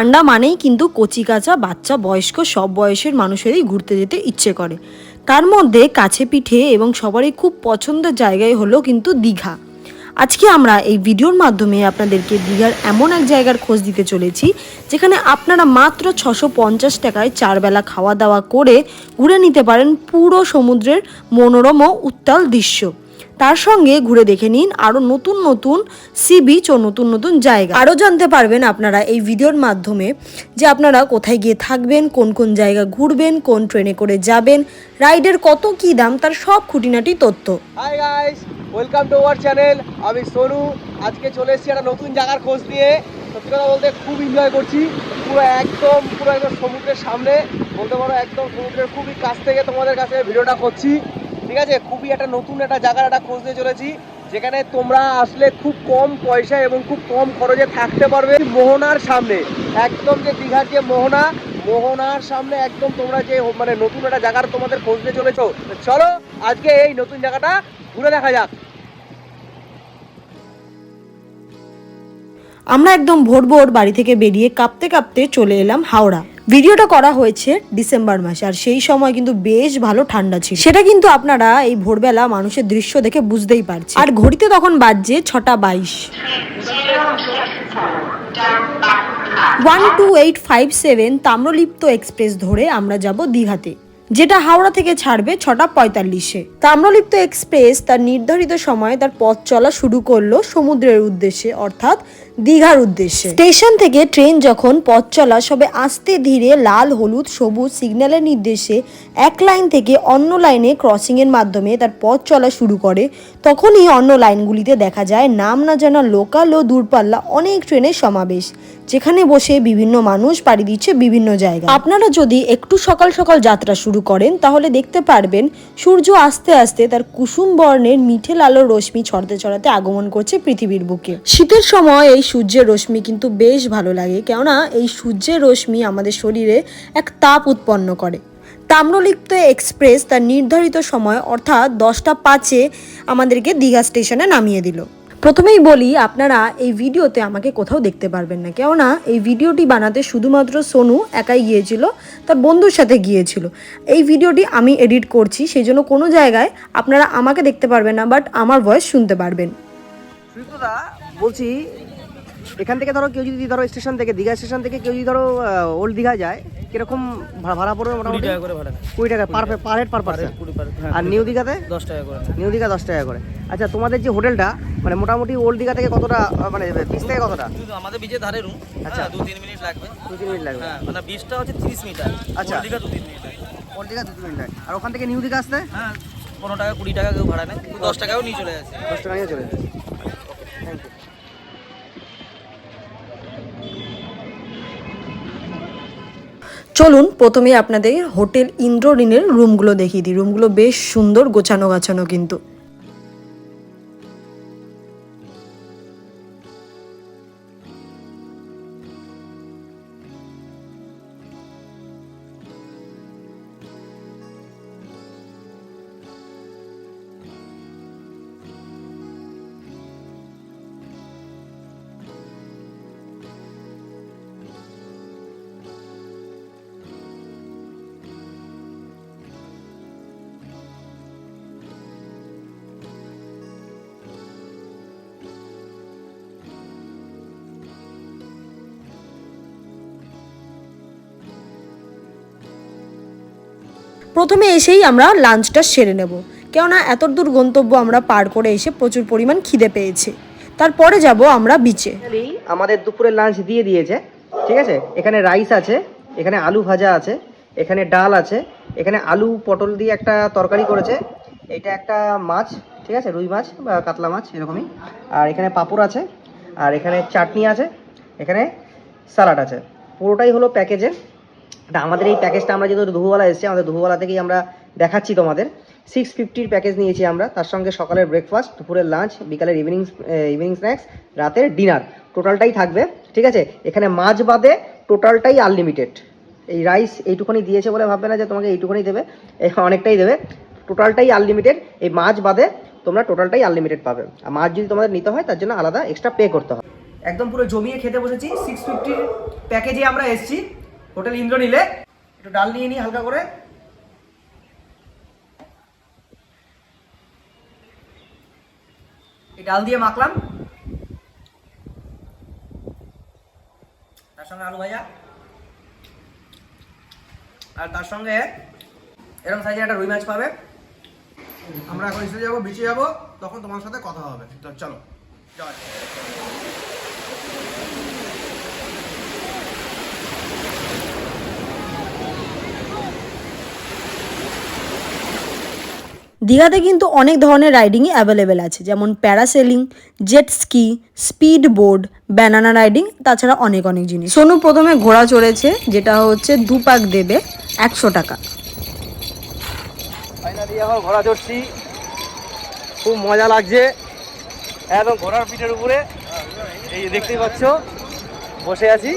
ঠান্ডা মানেই কিন্তু কচি কাঁচা বাচ্চা, বয়স্ক, সব বয়সের মানুষেরই ঘুরতে যেতে ইচ্ছে করে। তার মধ্যে কাছে পিঠে এবং সবারই খুব পছন্দের জায়গায় হলো কিন্তু দীঘা। আজকে আমরা এই ভিডিওর মাধ্যমে আপনাদেরকে দীঘার এমন এক জায়গার খোঁজ দিতে চলেছি, যেখানে আপনারা মাত্র ছশো পঞ্চাশ টাকায় চারবেলা খাওয়া দাওয়া করে ঘুরে নিতে পারেন পুরো সমুদ্রের মনোরম ও উত্তাল দৃশ্য। তার সঙ্গে ঘুরে দেখে নিন আরও নতুন নতুন সি বিচ ও নতুন নতুন জায়গা। আরও জানতে পারবেন আপনারা এই ভিডিওর মাধ্যমে যে আপনারা কোথায় গিয়ে থাকবেন, কোন কোন জায়গা ঘুরবেন, কোন ট্রেনে করে যাবেন, রাইডের কত কী দাম, তার সব খুঁটিনাটি তথ্য। Hi guys welcome to our channel আমি সোনু। আজকে চলে এসেছি একটা নতুন জায়গার খোঁজ নিয়ে। সত্যি কথা বলতে খুব এনজয় করছি। পুরো একদম পুরো একদম সমুদ্রের সামনে। বলতে পারো একদম সমুদ্রের খুবই কাছ থেকে তোমাদের কাছে ভিডিওটা করছি। ঠিক আছে? খুবই একটা নতুন একটা জায়গার একটা খোঁজ নিয়ে চলেছি, যেখানে তোমরা আসলে খুব কম পয়সা এবং খুব কম খরচে থাকতে পারবে মোহনার সামনে। একদম যে দীঘার যে মোহনা, মোহনার সামনে একদম তোমরা যে মানে নতুন একটা জায়গার তোমাদের খোঁজ নিয়ে চলেছো। চলো, আজকে এই নতুন জায়গাটা ঘুরে দেখা যাক। আমরা একদম ভোর ভোর বাড়ি থেকে বেরিয়ে কাঁপতে কাঁপতে চলে এলাম হাওড়া। ভিডিওটা করা হয়েছে ডিসেম্বর মাসে, আর সেই সময় কিন্তু বেশ ভালো ঠান্ডা ছিল। সেটা কিন্তু আপনারা এই ভোরবেলা মানুষের দৃশ্য দেখে বুঝতেই পারছে আর ঘড়িতে তখন বাজছে ছটা বাইশ। One two eight five seven Tamralipta express ধরে আমরা যাব দীঘাতে, যেটা হাওড়া থেকে ছাড়বে ছটা পঁয়তাল্লিশে। তাম্রলিপ্ত এক্সপ্রেস তার নির্ধারিত সময়ে তার পথ চলা শুরু করল সমুদ্রের উদ্দেশ্যে, অর্থাৎ দীঘার উদ্দেশ্যে। স্টেশন থেকে ট্রেন যখন পথ চলা সবে আস্তে ধীরে লাল হলুদ সবুজ সিগন্যালের নির্দেশে এক লাইন থেকে অন্য লাইনে ক্রসিং এর মাধ্যমে তার পথ চলা শুরু করে তখনই অন্য লাইনগুলিতে দেখা যায় নাম না জানা লোকাল ও দূরপাল্লা অনেক ট্রেনের সমাবেশ যেখানে বসে বিভিন্ন মানুষ পাড়ি দিচ্ছে বিভিন্ন জায়গায়। আপনারা যদি একটু সকাল সকাল যাত্রা শুরু করেন তাহলে দেখতে পারবেন সূর্য আস্তে আস্তে তার কুসুম বর্ণের মিঠে আলোর রশ্মি ছড়াতে ছড়াতে আগমন করছে পৃথিবীর বুকে। শীতের সময় এই সূর্যের রশ্মি কিন্তু বেশ ভালো লাগে। কেননা এই সূর্যের রশ্মি আমাদের শরীরে এক তাপ উৎপন্ন করে। তাম্রলিপ্ত এক্সপ্রেস তার নির্ধারিত সময় অর্থাৎ দশটা পাঁচে আমাদেরকে দীঘা স্টেশনে নামিয়ে দিল। প্রথমেই বলি, আপনারা এই ভিডিওতে আমাকে কোথাও দেখতে পারবেন না। কেননা এই ভিডিওটি বানাতে শুধুমাত্র সোনু একাই গিয়েছিল, তার বন্ধুর সাথে গিয়েছিল। এই ভিডিওটি আমি এডিট করছি সেই জন্য কোনো জায়গায় আপনারা আমাকে দেখতে পারবেন না, বাট আমার ভয়েস শুনতে পারবেন। বলছি এখান থেকে ধরো কেউ যদি ধরো স্টেশন থেকে দীঘা স্টেশন থেকে কেউ যদি ধরো ওল্ড দীঘা যায় কীরকম ভাড়া ভাড়া পড়বে মোটামুটি? টাকা করে ভাড়া কুড়ি টাকা per per head per person পার হ্যাঁ আর নিউ দীঘাতে? দশ টাকা করে নিউ দীঘা দশ টাকা করে। আচ্ছা তোমাদের যে হোটেলটা মানে মোটামুটি ওল্ড দীঘা থেকে কতটা মানে বিচ থেকে কতটা? আমাদের বিচের ধারে রুম আচ্ছা। আচ্ছা। দু তিন মিনিট লাগবে। দু তিন মিনিট লাগবে। হ্যাঁ মানে বিচটা হচ্ছে তিরিশ মিটার আচ্ছা। দীঘা দু তিন মিনিট ওল্ড দীঘা দু তিন মিনিট লাগে আর ওখান থেকে নিউ দীঘা আসতে? হ্যাঁ পনেরো টাকা কুড়ি টাকা কেউ ভাড়া নেয়। দশ টাকাও নিয়ে চলে যাচ্ছে। দশ টাকা নিয়ে চলে যাবে থ্যাংক ইউ চলুন প্রথমে আপনাদের হোটেল ইন্দ্ররিনের রুমগুলো দেখিয়ে দিই। রুমগুলো বেশ সুন্দর গোছানো গাছানো কিন্তু। প্রথমে এসেই আমরা লাঞ্চটা সেরে নেব। কেননা এত দূর গন্তব্য আমরা পার করে এসে প্রচুর পরিমাণ খিদে পেয়েছে। তারপরে যাব আমরা বিচে। আমাদের দুপুরে লাঞ্চ দিয়ে দিয়েছে, ঠিক আছে? এখানে রাইস আছে, এখানে আলু ভাজা আছে, এখানে ডাল আছে, এখানে আলু পটল দিয়ে একটা তরকারি করেছে। এটা একটা মাছ, ঠিক আছে? রুই মাছ বা কাতলা মাছ, এরকমই। আর এখানে পাঁপড় আছে, আর এখানে চাটনি আছে, এখানে স্যালাড আছে। পুরোটাই হলো প্যাকেজে তা আমাদের এই প্যাকেজটা আমরা যেহেতু দুহুওয়ালা এসেছি, আমাদের দুহুওয়ালা থেকেই আমরা দেখাচ্ছি তোমাদের। সিক্স ফিফটির প্যাকেজ নিয়েছি আমরা, তার সঙ্গে সকালের ব্রেকফাস্ট দুপুরের লাঞ্চ বিকালের ইভিনিং ইভিনিং স্ন্যাক্স রাতের ডিনার টোটালটাই থাকবে, ঠিক আছে? এখানে মাছ বাদে টোটালটাই আনলিমিটেড এই রাইস এইটুকুনি দিয়েছে বলে ভাববে না যে তোমাকে এইটুকুনি দেবে অনেকটাই দেবে। টোটালটাই আনলিমিটেড এই মাছ বাদে তোমরা টোটালটাই আনলিমিটেড পাবে। আর মাছ যদি তোমাদের নিতে হয়, তার জন্য আলাদা এক্সট্রা পে করতে হবে। একদম পুরো জমিয়ে খেতে বসেছি। সিক্স ফিফটির প্যাকেজে আমরা এসেছি। হোটেল ইন্দ্র নিলে, একটু ডাল নিয়ে নিই হালকা করে। এই ডাল দিয়ে মাখলাম। তার সঙ্গে আলু ভাজা। আর তার সঙ্গে এরকম সাইজের একটা রুই মাছ পাবে। আমরা এখন এসে যাব বিচে যাব, তখন তোমার সাথে কথা হবে। চলো দীঘাতে কিন্তু অনেক ধরনের রাইডিংই অ্যাভেলেবেল আছে, যেমন parasailing jet ski speed board banana riding তাছাড়া অনেক অনেক জিনিস। সোনু প্রথমে ঘোড়া চড়েছে, যেটা হচ্ছে দুপাক দেবে একশো টাকা। ঘোড়া চড়ছি। খুব মজা লাগছে। একদম ঘোড়ার পিঠের উপরে। এই দেখতেই পাচ্ছ, বসে আছি।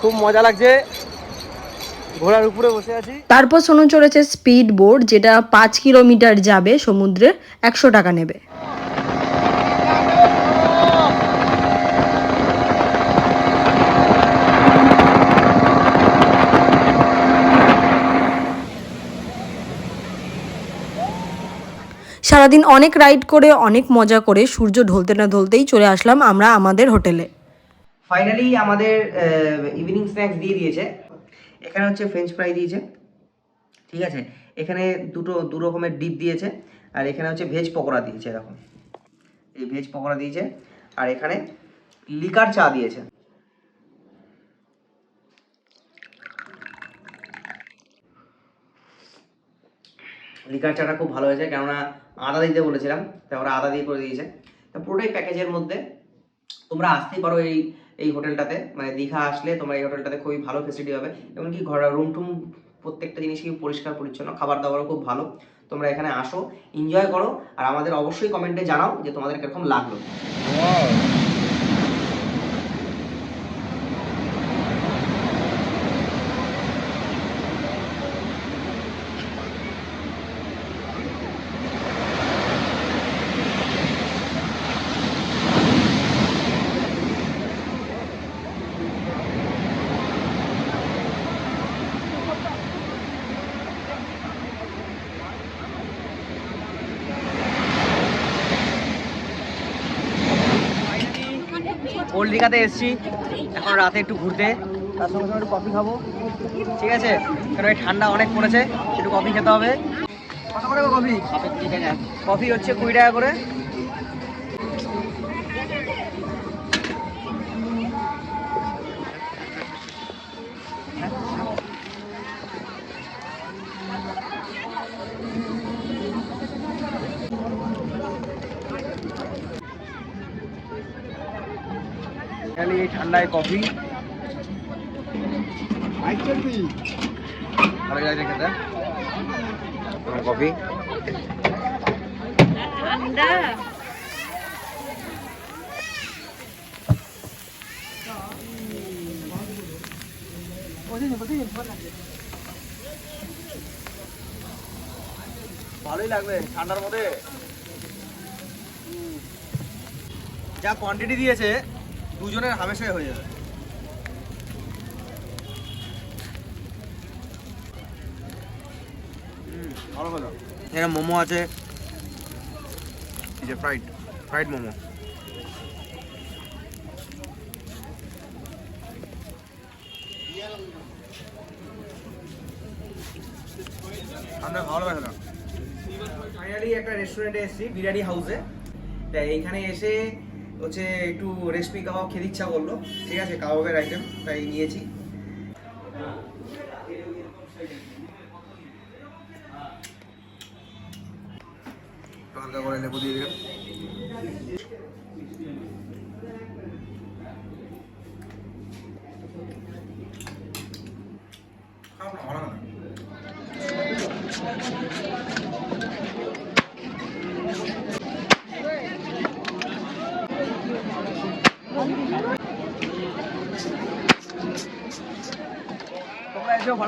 খুব মজা লাগছে। ঘোড়ার উপরে বসে আছি। তারপর সোনু চড়েছে স্পিড বোর্ড যেটা পাঁচ কিলোমিটার যাবে সমুদ্রে একশো টাকা নেবে। সারাদিন অনেক রাইড করে অনেক মজা করে সূর্য ঢলতে না ঢলতেই চলে আসলাম আমরা আমাদের হোটেলে। ফাইনালি আমাদের ইভিনিং স্ন্যাক্স দিয়ে দিয়েছে। এখানে হচ্ছে ফ্রেঞ্চ ফ্রাই দিয়েছে, ঠিক আছে? এখানে দুটো, দু রকমের ডিপ দিয়েছে, আর এখানে হচ্ছে ভেজ পকোড়া দিয়েছে, এরকম। এই ভেজ পকোড়া দিয়েছে, আর এখানে লিকার চা দিয়েছে। লিকার চাটা খুব ভালো হয়েছে, কেননা আদা দিতে বলেছিলাম তাই ওরা আদা দিয়ে করে দিয়েছে। তা পুরোটাই প্যাকেজের মধ্যে তোমরা আসতেই পারো এই এই হোটেলটাতে মানে দীঘা আসলে তোমার এই হোটেলটাতে খুবই ভালো ফেসিলিটি হবে এমনকি ঘর রুম টুম প্রত্যেকটা জিনিসই পরিষ্কার, পরিচ্ছন্ন খাবার দাবারও খুব ভালো। তোমরা এখানে আসো এনজয় করো, আর আমাদের অবশ্যই কমেন্টে জানাও যে তোমাদের কীরকম লাগল ওল্ড দীঘাতে এসেছি। এখন রাতে একটু ঘুরতে। তার সঙ্গে সঙ্গে একটু কফি খাব। ঠিক আছে? কারণ ঠান্ডা অনেক পড়েছে, একটু কফি খেতে হবে। কত করে কফি কফি হচ্ছে কুড়ি টাকা করে। ঠান্ডায় কফি। কফি? ভালোই লাগবে ঠান্ডার মধ্যে। যা কোয়ান্টিটি দিয়েছে দুজনের হামেশাই হয়ে যাবে। হুম, ভালো হলো। এখানে মোমো আছে। যে ফ্রাইড ফ্রাইড মোমো। ঠান্ডা ভালো লাগে না ফাইনালি একটা রেস্টুরেন্টে এসেছি বিরিয়ানি হাউসে তা এইখানে এসে হচ্ছে একটু রেশমি কাবাব খেতে ইচ্ছা করল। ঠিক আছে, কাবাবের আইটেম তাই নিয়েছি। হালকা করে লেবু দিয়ে দিলাম। তোমরা এসেও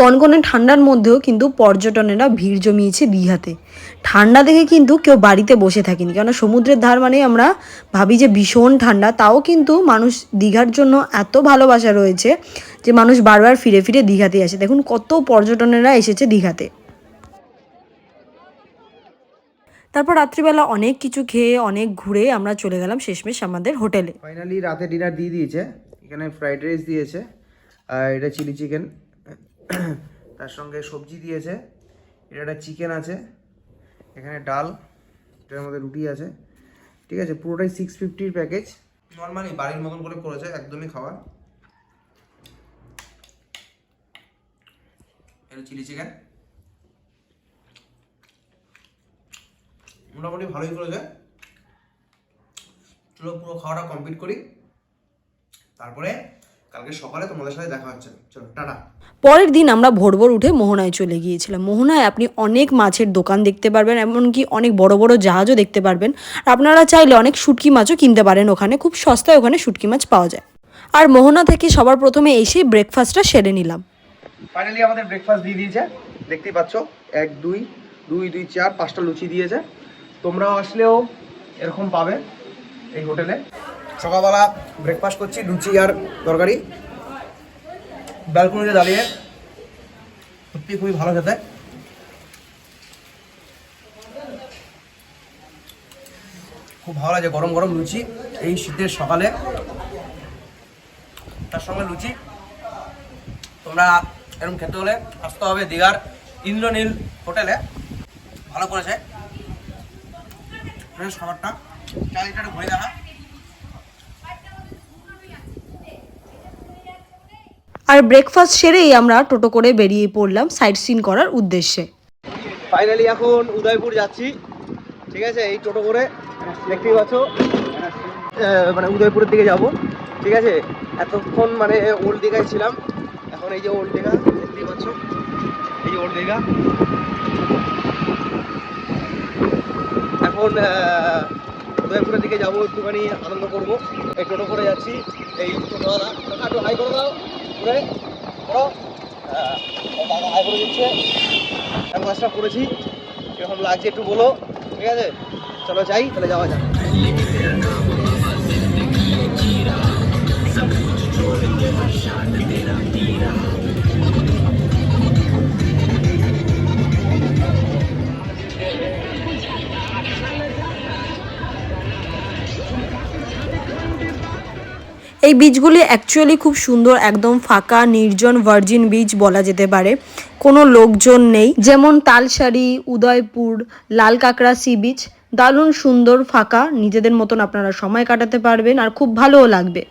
কনকনে ঠান্ডার মধ্যেও কিন্তু পর্যটনেরা ভিড় জমিয়েছে দীঘাতে। ঠান্ডা দেখে কিন্তু কেউ বাড়িতে বসে থাকেনি। কেননা সমুদ্রের ধার মানে আমরা ভাবি যে ভীষণ ঠান্ডা। তাও কিন্তু মানুষ দীঘার জন্য এত ভালোবাসা রয়েছে যে মানুষ বারবার ফিরে ফিরে দীঘাতে আসে। দেখুন কত পর্যটনেরা এসেছে দীঘাতে। তারপর রাত্রিবেলা অনেক কিছু খেয়ে, অনেক ঘুরে আমরা চলে গেলাম শেষমেশ আমাদের হোটেলে। ফাইনালি রাতে ডিনার দিয়ে দিয়েছে। এখানে ফ্রাইড রাইস দিয়েছে। আর এটা চিলি চিকেন তার সঙ্গে সবজি দিয়েছে। এটা একটা চিকেন আছে। এখানে ডাল, এটার মধ্যে রুটি আছে। ঠিক আছে, পুরোটাই সিক্স ফিফটির প্যাকেজ নর্মালি বাড়ির মতন করে করেছে, একদমই খাবার এটা চিলি চিকেন মোটামুটি ভালোই করেছে। চলো পুরো খাওয়াটা কমপ্লিট করি। তারপরে কালকে সকালে তোমাদের সাথে দেখা হচ্ছে। চলো, টাটা। পরের দিন আমরা ভোর ভোর উঠে মোহনায় চলে গিয়েছিলাম। মোহনায় আপনি অনেক মাছের দোকান দেখতে পারবেন, এমনকি অনেক বড় বড় জাহাজও দেখতে পারবেন। আর আপনারা চাইলে অনেক শুটকি মাছও কিনতে পারেন ওখানে, খুব সস্তায় ওখানে শুটকি মাছ পাওয়া যায়। আর মোহনা থেকে সবার প্রথমে এসেই ব্রেকফাস্টটা সেরে নিলাম। ফাইনালি আমাদের ব্রেকফাস্ট দিয়ে দিয়েছে। দেখতেই পাচ্ছ, এক, দুই দুই দুই, চার, পাঁচটা লুচি দিয়েছে। তোমরাও আসলেও এরকম পাবে এই হোটেলে। সকালবেলা ব্রেকফাস্ট করছি, লুচি আর তরকারি। ব্যালকনিতে দাঁড়িয়ে সত্যি খুবই ভালো খেতে। খুব ভালো লাগে গরম গরম লুচি এই শীতের সকালে। তার সঙ্গে লুচি। তোমরা এরকম খেতে হলে আসতে হবে দীঘার ইন্দ্রনীল হোটেলে। ভালো করেছে। খাবারটা। চারিটা ঘুরে দেখা আর ব্রেকফাস্ট সেরেই আমরা টোটো করে বেরিয়ে পড়লাম সাইট সিন করার উদ্দেশ্যে। ফাইনালি এখন উদয়পুর যাচ্ছি। ঠিক আছে? এই টোটো করে দেখতেই পাচ্ছ। মানে উদয়পুরের দিকে যাব। ঠিক আছে? এতক্ষণ মানে ওল্ড দীঘায় ছিলাম। এখন এই যে ওল্ড দীঘা, দেখতেই পাচ্ছ। এই যে ওল্ড দীঘা। এখন উদয়পুরের দিকে যাব, একটুখানি আনন্দ করব। এই টোটো করে যাচ্ছি, এই টোটোওয়ালা একটু হাই করে দাও করো। হাই করে দিচ্ছে। এক মাসটা করেছি। এরকম লাগছে একটু বলো, ঠিক আছে? চলো যাই, তাহলে যাওয়া যাক। এই বীজগুলি অ্যাকচুয়ালি খুব সুন্দর, একদম ফাঁকা, নির্জন ভার্জিন বীজ বলা যেতে পারে। কোনো লোকজন নেই। যেমন তালসারি উদয়পুর, লাল কাঁকড়া সি বিচ দারুণ সুন্দর, ফাঁকা, নিজেদের মতন আপনারা সময় কাটাতে পারবেন আর খুব ভালোও লাগবে।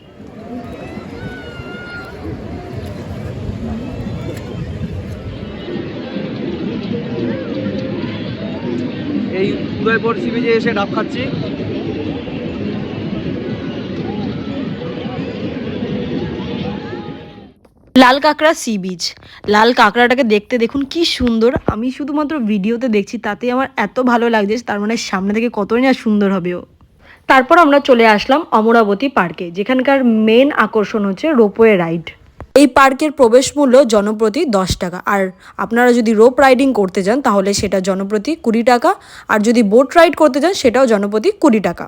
এই উদয়পুর সি এসে ডাব খাচ্ছি। লাল কাঁকড়া সি বিচ লাল কাঁকড়াটাকে দেখতে দেখুন কি সুন্দর। আমি শুধুমাত্র ভিডিওতে দেখছি, তাতে আমার এত ভালো লাগছে তার মানে সামনে থেকে কতই না সুন্দর হবে ও। তারপর আমরা চলে আসলাম অমরাবতী পার্কে, যেখানকার মেন আকর্ষণ হচ্ছে রোপওয়ে রাইড এই পার্কের প্রবেশ মূল্য জনপ্রতি দশ টাকা। আর আপনারা যদি রোপ রাইডিং করতে যান, তাহলে সেটা জনপ্রতি কুড়ি টাকা। আর যদি বোট রাইড করতে যান, সেটাও জনপ্রতি কুড়ি টাকা।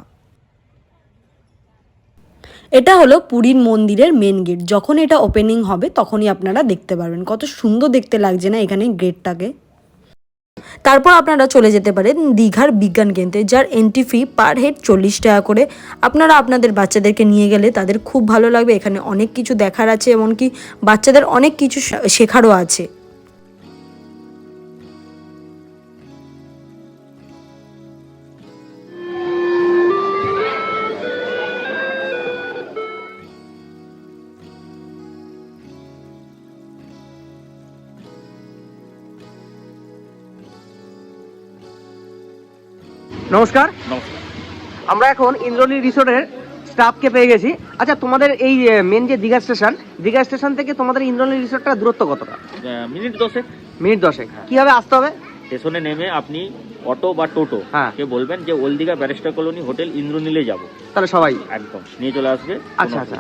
এটা হলো পুরীর মন্দিরের মেন গেট যখন এটা ওপেনিং হবে, তখনই আপনারা দেখতে পারবেন। কত সুন্দর দেখতে লাগছে না এখানে গেটটাকে তারপর আপনারা চলে যেতে পারেন দীঘার বিজ্ঞান কেন্দ্রে, যার এন্ট্রি ফি পার হেড চল্লিশ টাকা করে। আপনারা আপনাদের বাচ্চাদেরকে নিয়ে গেলে তাদের খুব ভালো লাগবে। এখানে অনেক কিছু দেখার আছে, এমনকি বাচ্চাদের অনেক কিছু শেখারও আছে। নমস্কার। আমরা এখন ইন্দ্রনীল রিসোর্টের স্টাফকে পেয়ে গেছি। আচ্ছা তোমাদের এই মেন যে দীঘা স্টেশন দীঘা স্টেশন থেকে তোমাদের ইন্দ্রনী রিসোর্টটা দূরত্ব কতটা? মিনিট দশেক। মিনিট দশেক। কীভাবে আসতে হবে? স্টেশনে নেমে আপনি অটো বা টোটো হ্যাঁ। কে বলবেন যে ওলদিঘা ব্যারিস্টার কলোনি হোটেল ইন্দ্রনীলে যাব। তাহলে সবাই। একদম। নিয়ে চলে আসবে। আচ্ছা আচ্ছা।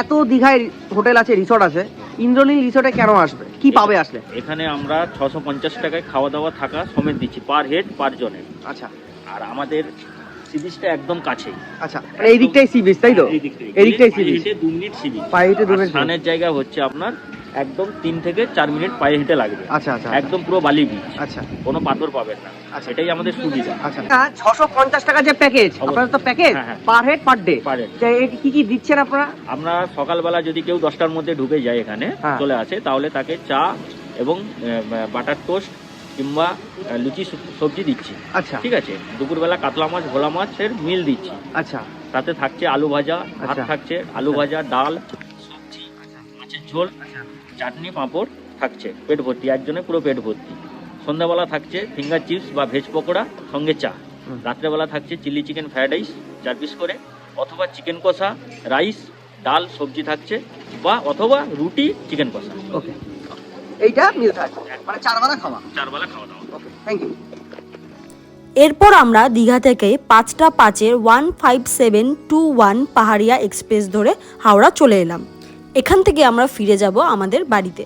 এত দীঘায় হোটেল আছে রিসোর্ট আছে ইন্দ্রনীল রিসোর্টে কেন আসবে? কি পাবে আসলে? এখানে আমরা ছশো পঞ্চাশ টাকায় খাওয়া দাওয়া থাকা সমেত দিচ্ছি পার হেড পার জনের। আচ্ছা। আর আমাদের সি বিচটা একদম কাছেই। আচ্ছা মানে এই দিকটাই সি বিচ তাই তো? এই দিক এই দিকটাই সি পায়ে বিচ হেঁটে দু মিনিট সি বিচ পায়ে হেঁটে দু মিনিট স্নানের জায়গা হচ্ছে আপনার একদম তিন থেকে চার মিনিট পায়ে হেঁটে লাগবে। আচ্ছা আচ্ছা একদম পুরো বালি বিচ আচ্ছা। কোনো পাথর পাবেন না। আচ্ছা। এটাই আমাদের সুবিধা। আচ্ছা। ছশো পঞ্চাশ টাকা যে প্যাকেজ অবশ্যই। তো package. Per head per day per head। কি কি দিচ্ছেন আপনারা? আমরা সকালবেলা যদি কেউ দশটার মধ্যে ঢুকে যায় এখানে হ্যাঁ। চলে আসে তাহলে তাকে চা এবং বাটার টোস্ট কিংবা লুচি সবজি দিচ্ছি। আচ্ছা। ঠিক আছে? দুপুরবেলা কাতলা মাছ ভোলা মাছের মিল দিচ্ছি। আচ্ছা। তাতে থাকছে আলু ভাজা ভাত আচ্ছা। থাকছে আলু ভাজা ডাল সবজি মাছের ঝোল চাটনি পাঁপড় থাকছে পেট ভর্তি। একজনে পুরো পেট ভর্তি। সন্ধ্যাবেলা থাকছে ফিঙ্গার চিপস বা ভেজ পকোড়া সঙ্গে চা। রাত্রেবেলা থাকছে চিলি চিকেন ফ্রাইড রাইস চার পিস করে। অথবা চিকেন কষা রাইস ডাল সবজি থাকছে বা অথবা রুটি চিকেন কষা। ওকে। এইটা মিল মানে চারবেলা খাওয়া। চারবেলা খাওয়া দাওয়া। ওকে থ্যাংক ইউ এরপর আমরা দীঘা থেকে পাঁচটা পাঁচের one five seven two one Paharia express ধরে হাওড়া চলে এলাম। এখান থেকে আমরা ফিরে যাব আমাদের বাড়িতে।